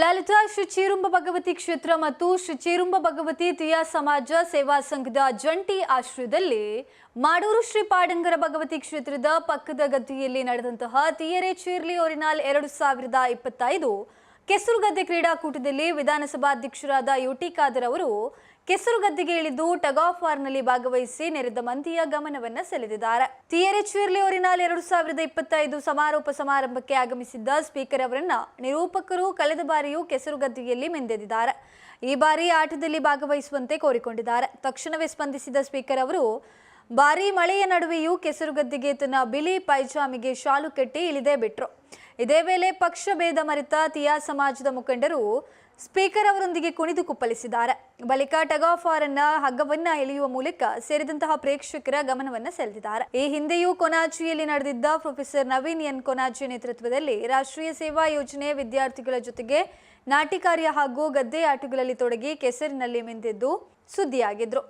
ಉಳ್ಳಾಲದ ಶ್ರೀ ಚೀರುಂಬ ಭಗವತಿ ಕ್ಷೇತ್ರ ಮತ್ತು ಶ್ರೀ ಚೀರುಂಬ ಭಗವತಿ ತಿಯಾ ಸಮಾಜ ಸೇವಾ ಸಂಘದ ಜಂಟಿ ಆಶ್ರಯದಲ್ಲಿ ಮಾಡೂರು ಶ್ರೀ ಪಾಡಂಗರ ಭಗವತಿ ಕ್ಷೇತ್ರದ ಪಕ್ಕದ ಗದ್ದೆಯಲ್ಲಿ ನಡೆದಂತಹ ತಿಯರೆ ಚೀರ್ಲಿ ಒರಿನಾಲ್ ಎರಡು ಸಾವಿರದ ಇಪ್ಪತ್ತೈದು ಕೆಸರುಗದ್ದೆ ಕ್ರೀಡಾಕೂಟದಲ್ಲಿ ವಿಧಾನಸಭಾಧ್ಯಕ್ಷರಾದ ಯುಟಿ ಖಾದರ್ ಅವರು ಕೆಸರುಗದ್ದೆಗೆ ಇಳಿದು ಟಗ್ ಆಫ್ ವಾರ್ನಲ್ಲಿ ಭಾಗವಹಿಸಿ ನೆರೆದ ಮಂದಿಯ ಗಮನವನ್ನ ಸೆಳೆದಿದ್ದಾರೆ. ಟಿಆರ್ಎಚ್ ವಿರ್ಲಿ ಒರಿನಾಲ್ ಎರಡು ಸಾವಿರದ ಇಪ್ಪತ್ತೈದು ಸಮಾರೋಪ ಸಮಾರಂಭಕ್ಕೆ ಆಗಮಿಸಿದ್ದ ಸ್ಪೀಕರ್ ಅವರನ್ನ ನಿರೂಪಕರು ಕಳೆದ ಬಾರಿಯೂ ಕೆಸರುಗದ್ದೆಯಲ್ಲಿ ಮೆಂದೆದಿದ್ದಾರೆ. ಈ ಬಾರಿ ಆಟದಲ್ಲಿ ಭಾಗವಹಿಸುವಂತೆ ಕೋರಿಕೊಂಡಿದ್ದಾರೆ. ತಕ್ಷಣವೇ ಸ್ಪಂದಿಸಿದ ಸ್ಪೀಕರ್ ಅವರು ಭಾರೀ ಮಳೆಯ ನಡುವೆಯೂ ಕೆಸರುಗದ್ದೆಗೆ ತನ್ನ ಬಿಳಿ ಪೈಜಾಮಿಗೆ ಶಾಲು ಕಟ್ಟಿ ಇಳಿದೇ ಬಿಟ್ರು. ಇದೇ ವೇಳೆ ಪಕ್ಷ ಭೇದ ಮರೆತ ತಿಯಾ ಸಮಾಜದ ಮುಖಂಡರು ಸ್ಪೀಕರ್ ಅವರೊಂದಿಗೆ ಕುಣಿದು ಕುಪ್ಪಳಿಸಿದ್ದಾರೆ. ಬಳಿಕ ಟಗ್ ಆಫ್ ಅನ್ನ ಹಗ್ಗವನ್ನ ಎಳೆಯುವ ಮೂಲಕ ಸೇರಿದಂತಹ ಪ್ರೇಕ್ಷಕರ ಗಮನವನ್ನ ಸೆಳೆದಿದ್ದಾರೆ. ಈ ಹಿಂದೆಯೂ ಕೊನಾಜಿಯಲ್ಲಿ ನಡೆದಿದ್ದ ಪ್ರೊಫೆಸರ್ ನವೀನ್ ಎನ್ ಕೊನಾಜಿ ನೇತೃತ್ವದಲ್ಲಿ ರಾಷ್ಟ್ರೀಯ ಸೇವಾ ಯೋಜನೆ ವಿದ್ಯಾರ್ಥಿಗಳ ಜೊತೆಗೆ ನಾಟಿ ಕಾರ್ಯ ಹಾಗೂ ಗದ್ದೆ ಆಟಗಳಲ್ಲಿ ತೊಡಗಿ ಕೆಸರಿನಲ್ಲಿ ಮಿಂದಿದ್ದು ಸುದ್ದಿಯಾಗಿದ್ರು.